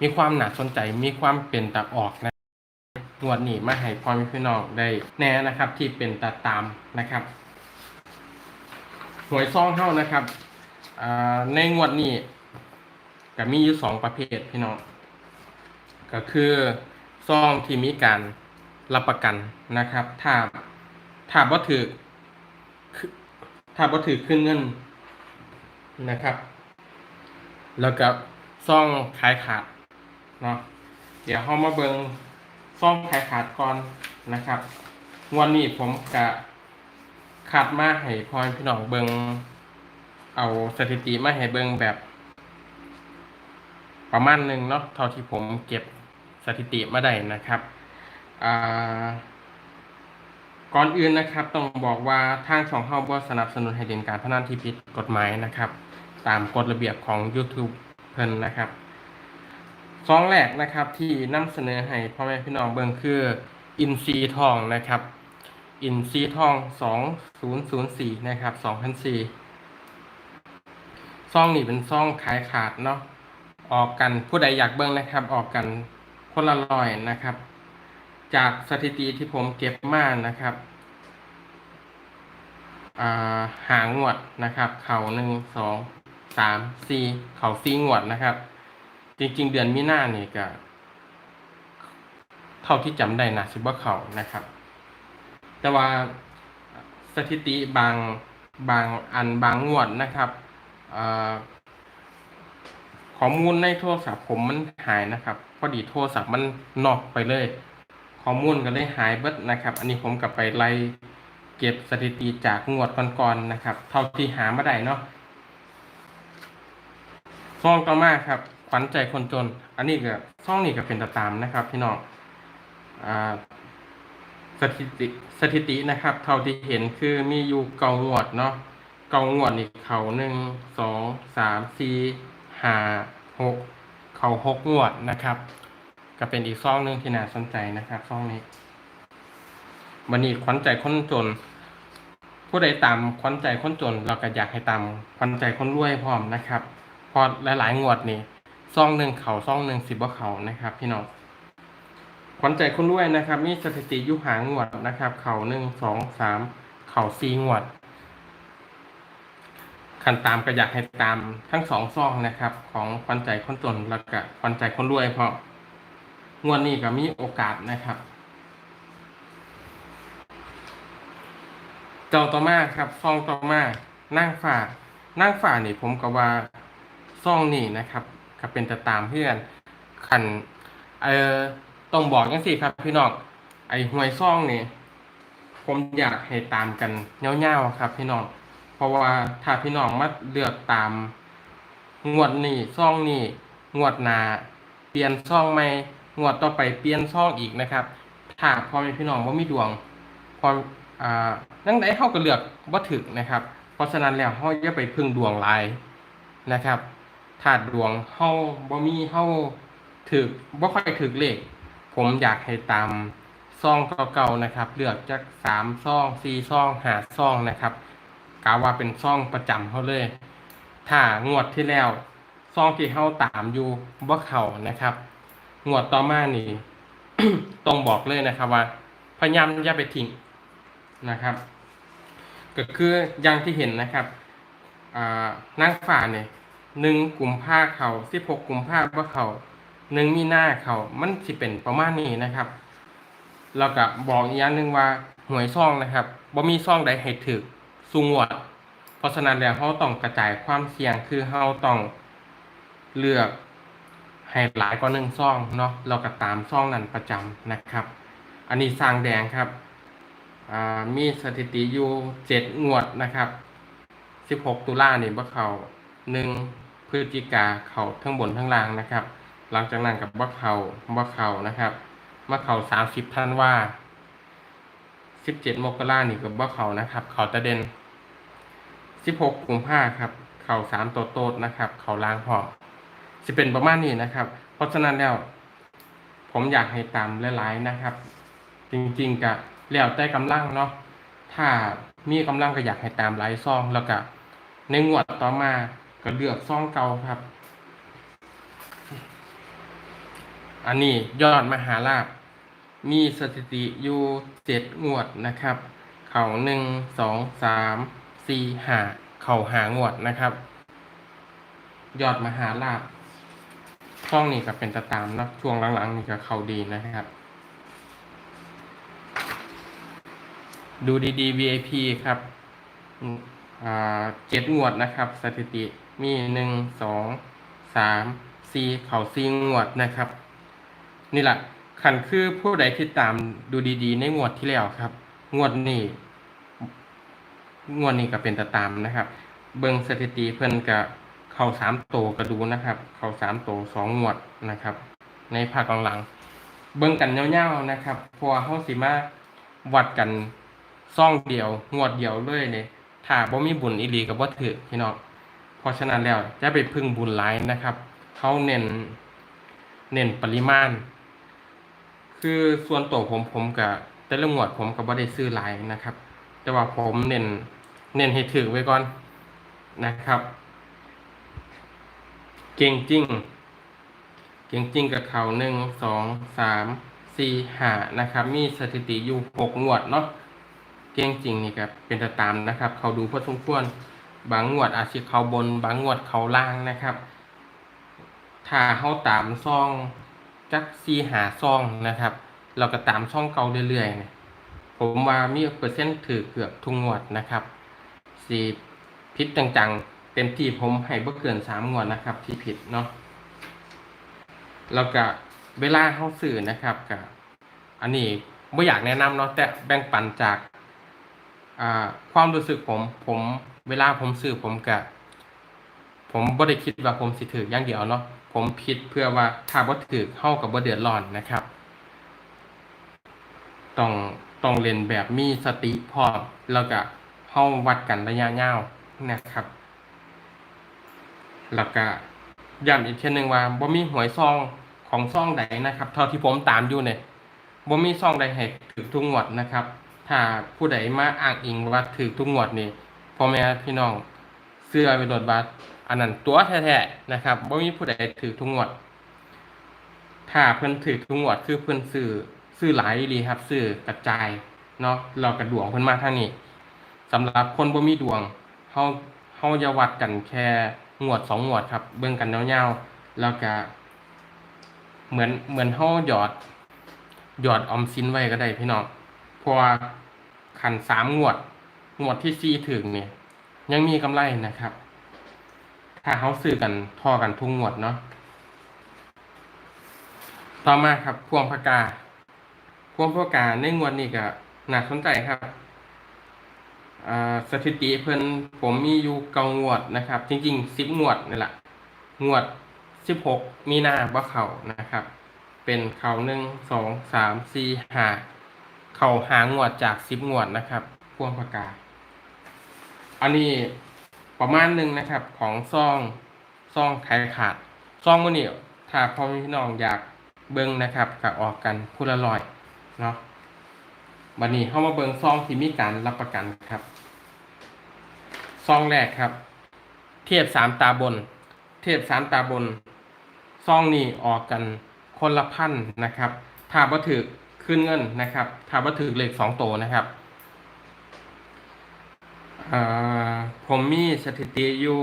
มีความหนาสนใจมีความเป็นตาออกนะงวดนี้มาให้พ่อแม่พี่น้องได้แน่นะครับ ที่เป็นตาตามนะครับหวยซองเท่านะครับอ่าในงวดนี้ก็มีอยู่สองประเภทพี่น้องก็คือซองที่มีการรับประกันนะครับ ถ้าถ้าบ่ถือถ้าบ่ถือขึ้นเงินนะครับ แล้วก็ซองขายขาด เนาะเดี๋ยวเรามาเบิงซ่องขายขาดก่อนนะครับวันนี้ผมกะคัดมาให้พ่อแม่พี่น้องเบิงเอาสถิติมาให้เบิงแบบ ประมาณหนึ่งเนาะเท่าที่ผมเก็บสถิติมาได้นะครับก่อนอื่นนะครับ ต้องบอกว่าทางช่องเฮาบ่สนับสนุนให้เล่นการพนันที่ผิดกฎหมายนะครับ ตามกฎระเบียบของ YouTube เพิ่นนะครับ ซองแรกนะครับที่นำเสนอให้พ่อแม่พี่น้องเบิ่งคืออินซีทองนะครับ อินซีทอง2004นย์ศูนย์สี่นะครับ2004ซองนี่เป็นซองขายขาดเนาะออกกันผู้ใดอยากเบิ่งนะครับ ออกกันคนละร้อยนะครับ จากสถิติที่ผมเก็บมานะครับาหางวดนะครับ เข่าหนึ่งสองสามสี่เข่าสี่งวดนะครับ จริง ๆ เดือนมีนานี่ก็เท่าที่จำได้นะสิว่าเข่านะครับ แต่ว่าสถิติบางบางอันบางงวดนะครับอข้อมูลในโทรศัพท์ผมมันหายนะครับพอดีโทรศัพท์มันนอกไปเลย ข้อมูลก็เลยหายเบิดนะครับ อันนี้ผมกลับไปไล่เก็บสถิติจากงวดก่อนๆนะครับ เท่าที่หามาได้เนาะซองต่อมาครับ ขวัญใจคนจน อันนี้ก็ซองนี่ก็เป็นตตามนะครับ พี่น้องอ่าสถิติสถิตินะครับ เท่าที่เห็นคือมีอยู่เกางวดเนาะเกางวดนี่เขาหนึ่งสองสามสี่ห้าหกเขาหกงวดนะครับ ก็เป็นอีกซ่องหนึ่งที่น่าสนใจนะครับซ่องนี้วันนี้ขวัญใจคนจน ผู้ใดตามขวัญใจคนจน เราก็อยากให้ตามขวัญใจคนรวยพร้อมนะครับ พอหลายๆงวดนี่ ซองหนึ่งเขาซองหนึ่งสิบว่าเขานะครับ พี่น้องขวัญใจคนรวยนะครับ มีสถิติยุหางวดนะครับ เขาหนึ่งสองสามเขาสี่งวดคันตามก็อยากให้ตามทั้งสองซองนะครับ ของควันใจคนจนแล้วก็ควันใจคนรวยเพราะงวดนี้ก็มีโอกาสนะครับจ้าต่อมาครับซองต่อมานั่งฝ่านั่งฝ่านี่ผมก็ว่าซองนี่นะครับ ก็เป็นจะตามเพื่อนขันเออต้องบอกยังสิครับ พี่น้องไอหวยซองนี่ผมอยากให้ตามกันเงาๆครับ พี่น้องเพราะว่าถ้าพี่น้องมาเลือกตามงวดนี้ซ่องนี้งวดนาเปลี่ยนซ่องใหม่งวดต่อไปเปลี่ยนซ่องอีกนะครับถ้าพอมีพี่น้องว่ามีดวงพออ่านั่งไหนเข้าก็เลือกว่าถึกนะครับ เพราะฉะนั้นแล้วเฮาอย่าไปพึ่งดวงลายนะครับ ถาดวงเฮาบ่มีเฮาถึกบ่ค่อยถึกเลข ผมอยากให้ตามซองเก่าๆนะครับ เลือกจากสามซองสี่ซองห้าซองนะครับกาว่าเป็นซองประจำเขาเลย ถ้างวดที่แล้วซองที่เขาตามอยู่บ่เขานะครับ งวดต่อมานี่ต้องบอกเลยนะครับว่าพยายามอย่าไปทิ้งนะครับ ก็คืออย่างที่เห็นนะครับนั่งฝ่าเนี่ย หนึ่งกลุ่มผ้าเขาสิบหกกลุ่มผ้าบ่เขาหนึ่งมีหน้าเขามันสิเป็นประมาณนี้นะครับแล้วก็บอกอีกอย่างหนึ่งว่าหวยซ่องนะครับบ่มีซ่องใดให้ถึกสูงวด เพราะฉะนั้นแล้วเราต้องกระจายความเสี่ยงคือเราต้องเลือกให้หลายกว่าหนึ่งซ่องเนาะเราก็ตามซ่องนั้นประจำนะครับ อันนี้สร้างแดงครับมีสถิติอยู่เจ็ดงวดนะครับสิบหกตุลาเนี่ยบ่เขาหนึ่ง พฤศจิกาเข่าทั้งบนทั้งล่างนะครับ หลังจากนั้นกับบ่เขาบ่เขานะครับมาเขาสามสิบท่านว่าสิบเจ็ดมกรานี่กับบ่เขานะครับ เขาตะเด่นสิบหกกุมภาครับ เข่าสามโตโตดนะครับ เข่าล้างหอมสิเป็นประมาณนี้นะครับ เพราะฉะนั้นแล้ว ผมอยากให้ตามหลายๆนะครับ จริงๆกะแล้วแต่กำลังเนาะถ้ามีกำลังก็อยากให้ตามหลายซองแล้วก็ในงวดต่อมา ก็เลือกซองเก่าครับ อันนี้ยอดมหาลาบมีสถิติอยู่เจ็ดงวดนะครับ เข่าหนึ่งสองสามสี่หาเข่าหางวดนะครับ ยอดมหาลาบช่องนี้ก็เป็นตะตามนะช่วงหลังๆนี่ก็เข่าดีนะครับ ดูดีๆ VIP ครับอ่าเจ็ดงวดนะครับ สถิติ มีหนึ่งสองสามสี่เข่าสี่งวดนะครับ นี่แหละขันคือผู้ใดที่ตามดูดีๆ ในงวดที่แล้วครับ งวดนี้งวดนี้ก็เป็นตะตามนะครับ เบิงสถิติเพิ่นกับเข่าสามโตก็ดูนะครับ เข่าสามโตสองงวดนะครับ ในภาคหลังๆเบิ้งกันเงาวๆนะครับพราะว่าเฮาสิมาวัดกันซ่องเดียว งวดเดียวเลยเนี่ยถ้าบ่มีบุญอีหลีกับบ่ถือพี่น้อง เพราะฉะนั้นแล้วจะไปพึ่งบุญหลายนะครับเขาเน้นเน้นปริมาณ คือส่วนตัวผมผมกับแต่ละงวดผมก็บ่ได้ซื้อหลายนะครับ แต่ว่าผมเน้นเน้นให้ถือไว้ก่อนนะครับ เก่งจริง เก่งจริงกับเขาหนึ่งสองสามสี่ห้านะครับ มีสถิติอยู่หกงวดเนาะเก่งจริงนี่ครับเป็นตะตามนะครับ เขาดูพอสมควร บางงวดอาจจะเขาบน บางงวดเขาล่างนะครับ ถ้าเขาตามซ่องจักซีหาซ่องนะครับ เราก็ตามช่องเก่าเรื่อยๆนี่ยผมว่ามีเปอร์เซ็นต์ถือเกือบทุกงวดนะครับสีผิดจังๆ เต็มที่ผมให้บ่เกินสามงวดนะครับ ที่ผิดเนาะแล้วก็เวลาเข้าสื่อนะครับกับอันนี้ไม่อยากแนะนำเนาะแต่แบ่งปันจากความรู้สึกผมผม เวลาผมซื้อผมกะผมบ่ได้คิดว่าผมสิถืออย่างเดียวเนาะผมคิดเพื่อว่าถ้าบ่ถือเข้ากับบ่เดือดร้อนนะครับต้องต้องเล่นแบบมีสติพร้อมแล้วก็เข้าวัดกันระยะยาวนะครับแล้วก็ย้ำอีกเช่นหนึ่งว่าบ่มีหวยซองของซองใดนะครับ เท่าที่ผมตามอยู่เนี่ยบ่มีซองใดให้ถือทุกงวดนะครับ ถ้าผู้ใดมาอ้างอิงว่าถือทุกงวดนี่ พ่อแม่พี่น้องเสื้อไปโดดบัตรอันนั้นตัวแท้ๆนะครับบ่มีผู้ใดถือทุกงวด ถ้าเพิ่นถือทุกงวดคือเพิ่นซื้อซื้อหลายอีครับซื้อกระจายเนาะเรากระดวงเพิ่นมาทางนี้สำหรับคนบ่มีดวงเฮาเฮาอยวัดกันแค่งวดสองงวดครับ เบิ่งกันยาวๆแล้วก็เหมือนเหมือนเฮาหยอดหยอดออมสินไว้ก็ได้พี่น้องเพราะว่าขันสามงวด งวดที่สี่ถึงเนี่ย ยังมีกำไรนะครับ ถ้าเขาซื้อกันทอกันทุกงวดเนาะต่อมาครับพวงพกา พวงพกาในงวดนี้ก็น่าสนใจครับอ่าสถิติเพิ่นผมมีอยู่เกางวดนะครับ จริงๆสิบงวดนี่แหละงวดสิบหกมีนาบ่เข่านะครับ เป็นเข่าหนึ่งสองสามสี่ห้าเข่าหางวดจากสิบงวดนะครับ พวงพกา อันนี้ประมาณหนึ่งนะครับ ของซองซองขายขาดซองมื้อนี้ถ้าพ่อม่พี่น้องอยากเบิ่งนะครับก็ออกกันผู้ละร้อยเนาะบัดนี้เข้ามาเบิ่งซองที่มีการรับประกันครับซองแรกครับ เทียบสามตาบน เทียบสามตาบนซองนี้ออกกันคนละพันนะครับถ้าบ่ถือขึ้นเงินนะครับถ้าบ่ถือเลขสองโตนะครับ ผมมีสถิติอยู่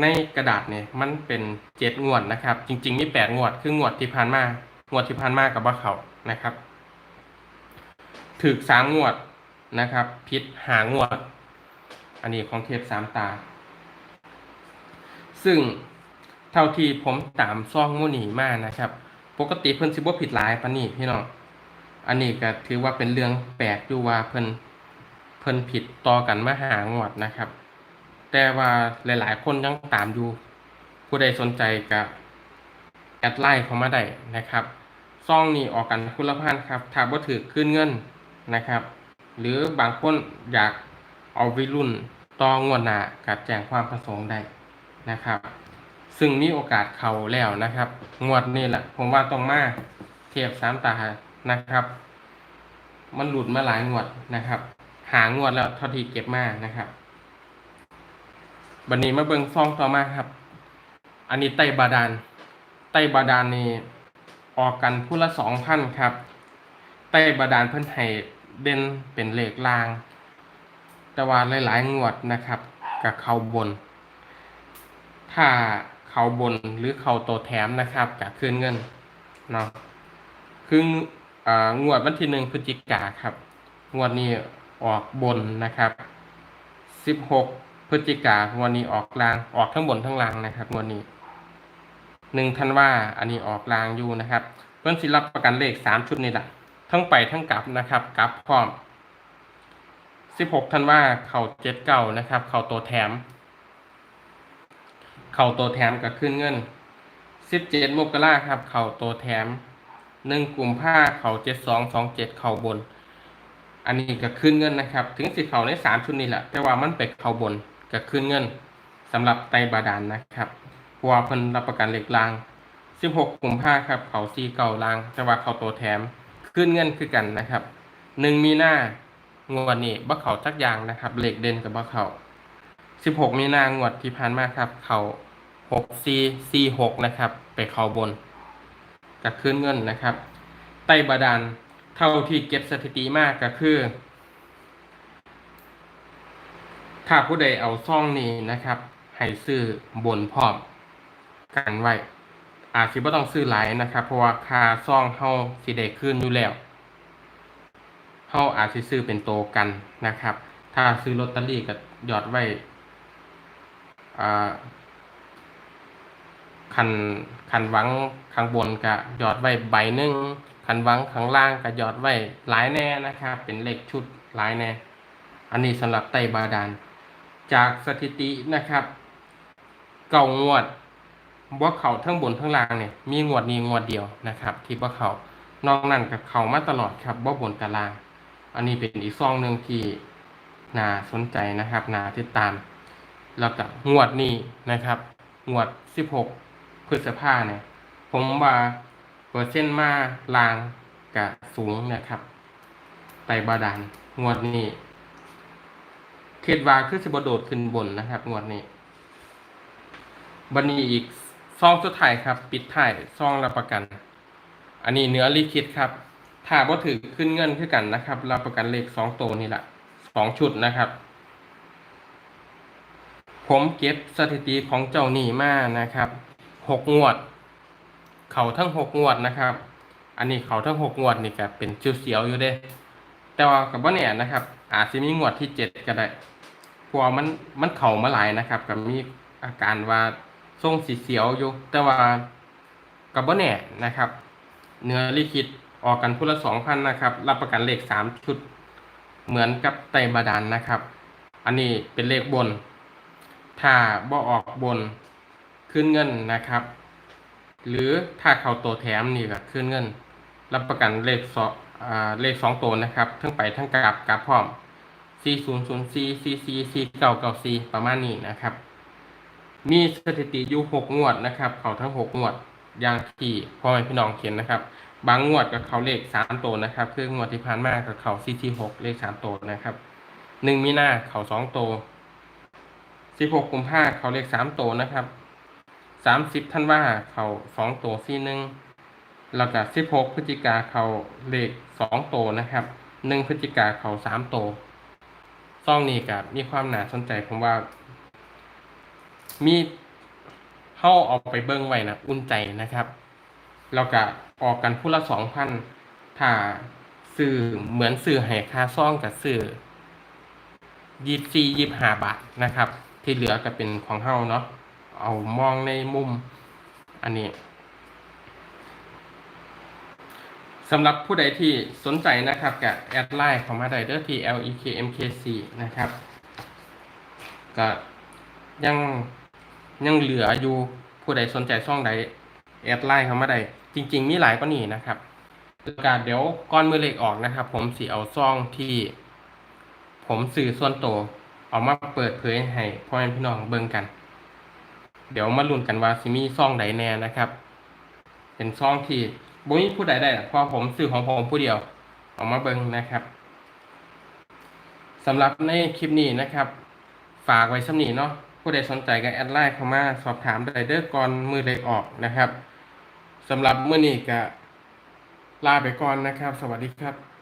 ในกระดาษเนี่ยมันเป็นเจ็ดงวดนะครับ จริง ๆ มีแปดงวด คืองวดที่ผ่านมางวดที่ผ่านมากับว่าเขานะครับ ถึกสามงวดนะครับพิษหางวด อันนี้ของเทปสามตา ซึ่งเท่าที่ผมตามซ่องมูนีมานะครับ ปกติเพิ่นสิบ่ผิดหลายปานนี้พี่น้องอันนี้ก็ถือว่าเป็นเรื่องแปลกอยู่ว่าเพิ่น เพิ่นผิดต่อกันมาหางวดนะครับ แต่ว่าหลายๆ คนยังตามอยู่ ผู้ใดสนใจก็แอดไลน์เข้ามาได้นะครับซ่องนี้ออกกันคุณละพันครับถ้าบ่ถือขึ้นเงินนะครับ หรือบางคนอยากเอาวิรุ่นต่องวดหน้ากับแจ้งความประสงค์ได้นะครับ ซึ่งมีโอกาสเข้าแล้วนะครับ งวดนี้แหละผมว่าต้องมาเทียบสามตานะครับ มันหลุดมาหลายงวดนะครับ หางวดแล้วเท่าที่เก็บมานะครับบันนี้มาเบิ่งซองต่อมาครับ อันนี้ไตบาดาลไตบาดาลนี่ออกกันผู้ละสองพันครับ ไตบาดาลเพิ่นให้เด่นเป็นเลขลาง แต่ว่าหลายๆงวดนะครับกับเขาบน ถ้าเขาบนหรือเขาโตแถมนะครับกับคืนเงินเนาะคืออ่องวดวันที่หนึ่งพฤศจิกาครับ งวดนี้ ออกบนนะครับสิบหกพฤศจิกาวดนี้ออกลางออกทั้งบนทั้งล่างนะครับวดนี้หนึ่งท่านว่าอันนี้ออกลางอยู่นะครับ เพื่อนสิรับประกันเลขสามชุดนี่แหละทั้งไปทั้งกลับนะครับกลับพร้อมสิบหกท่านว่าเข่าเจ็ดเก่านะครับ เข่าตัวแถม เข่าตัวแถมกับขึ้นเงินสิบเจ็ดมกราครับ เข่าตัวแถมหนึ่งกลุ่มผ้าเข่าเจ็ดสองสองเจ็ดเข่าบน อันนี้ก็ขึ้นเงินนะครับ ถึงสิเข่าในสามชุดนี้แหละ แต่ว่ามันไปเข่าบนก็ขึ้นเงินสำหรับไตบาดาลนะครับเพราะว่าเพิ่นรับประกันเหล็กรางสิบหกกลุ่มผ้าครับ เขาซีเก่าราง แต่ว่าเขาตัวแถมขึ้นเงินคือกันนะครับหนึ่งมีหน้างวดนี้บ่เขาทักอย่างนะครับเหล็กเด่นกับบ่เขาสิบหกมีนางวดที่ผ่านมาครับ เขาหกซีซีหกนะครับ ไปเขาบนกับขึ้นเงินนะครับ ไตบาดาล เท่าที่เก็บสถิติมากก็คือ ถ้าผู้ใดเอาซ่องนี้นะครับให้ซื้อบนพร้อมกันไว้ อาจสิบ่ต้องซื้อหลายนะครับ เพราะว่าค่าซ่องเฮาสิได้ขึ้นอยู่แล้วเฮาอาจสิซื้อเป็นโตกันนะครับ ถ้าซื้อลอตเตอรี่ก็หยอดไว้อ่าคันคันวังข้างบนก็หยอดไว้ใบหนึ่ง คันวังข้างล่างก็หยอดไว้หลายแน่นะครับเป็นเลขชุดหลายแน่ อันนี้สำหรับไตบาดาลจากสถิตินะครับเก่างวดบ่เขาทั้งบนทั้งล่างเนี่ยมีงวดนี้งวดเดียวนะครับที่บ่เขานอกนั้นกับเขามาตลอดครับบ่บนกับล่าง อันนี้เป็นอีกซองหนึ่งที่น่าสนใจนะครับน่าติดตาม แล้วก็งวดนี้นะครับ งวด 16 พฤษภาเนี่ยผมว่า เปอร์เซ็นต์มาลางกับสูงนะครับไตบาดาลงวดนี้เขตว่าคือสิบโดดขึ้นบนนะครับ งวดนี้บันนี้อีกซองสุดท้ายครับ ปิดท้ายซองรับประกัน อันนี้เนื้อลิคิดครับ ถ้าบ่ถือขึ้นเงินคือกันนะครับ รับประกันเลขสองตัวนี่แหละสองชุดนะครับ ผมเก็บสถิติของเจ้าหนี้มานะครับหกงวด เขาทั้งหกงวดนะครับ อันนี้เขาทั้งหกงวดนี่ก็เป็นเสียวอยู่เด้ แต่ว่ากับว่าเนี่ยนะครับ อาจจะมีงวดที่เจ็ดก็ได้พราะว่ามันมันเข่ามาหลายนะครับกับมีอาการว่าทรงสีเสียวอยู่ แต่ว่ากับว่าเนี่ยนะครับ เนื้อลิคิดออกกันพุละสองพันนะครับ รับประกันเลขสามชุด เหมือนกับไตบาดาลนะครับ อันนี้เป็นเลขบน ถ้าบ่ออกบนขึ้นเงินนะครับ หรือถ้าเขาตัวแถมนี่ก็ขึ้นเงิน รับประกันเลขสองเลขสองตัวนะครับ ทั้งไปทั้งกลับกลับพร้อม 4 0 0 4 4 4 4 9 9 4 ประมาณนี้นะครับ มีสถิติอยู่หกงวดนะครับ เขาทั้งหกงวดอย่างที่พ่อแม่พี่น้องเขียนนะครับ บางงวดกับเขาเลขสามตัวนะครับ คืองวดที่ผ่านมากับเขาซีทีหกเลขสามตัวนะครับหนึ่งมีหน้าเขาสองตัวสิบหกกุมภาเขาเลขสามตัวนะครับ สามสิบท่านว่าเขาสองตัวซีหนึ่งแล้วก็สิบหกพฤศจิกาเขาเลขสองตัวนะครับหนึ่งพฤศจิกาเขาสามตัวซ่องนี้กับมีความหนาสนใจผมว่า มีเข้าเอาไปเบิ้งไว้นะอุ่นใจนะครับแล้วก็ออกกันผู้ละสองพันถ้าซื้อเหมือนซื้อให้ค่าซ่องกับซื้อยี่สี่ยี่ห้าบาทนะครับ ที่เหลือก็เป็นของเฮาเนาะ เอามองในมุม อันนี้สำหรับผู้ใดที่สนใจนะครับกับแอดไลน์เข้ามาได้เด้อที่ lekmkc นะครับ ก็ยังยังเหลืออยู่ผู้ใดสนใจช่องใดแอดไลน์เข้ามาได้จริง ๆ มีหลายกว่านี้นะครับแล้วก็เดี๋ยวก้อนมือเหล็กออกนะครับ ผมสีเอาซ่องที่ ผมสื่อส่วนตัวเอามาเปิดเผยให้พ่อแม่พี่น้องเบิ่งกัน เดี๋ยวมาลุ้นกันว่าสิมีซ่องใดแน่นะครับ เป็นซ่องที่บ่มีผู้ใดได้หรอกเพราะผมสื่อของผมผู้เดียวออกมาเบิ่งนะครับสำหรับในคลิปนี้นะครับ ฝากไว้สำนีเนาะผู้ใดสนใจก็แอดไลน์เข้ามาสอบถามได้เด้อก่อนมือเล็กออกนะครับสำหรับเมื่อนี้ก็ลาไปก่อนนะครับ สวัสดีครับ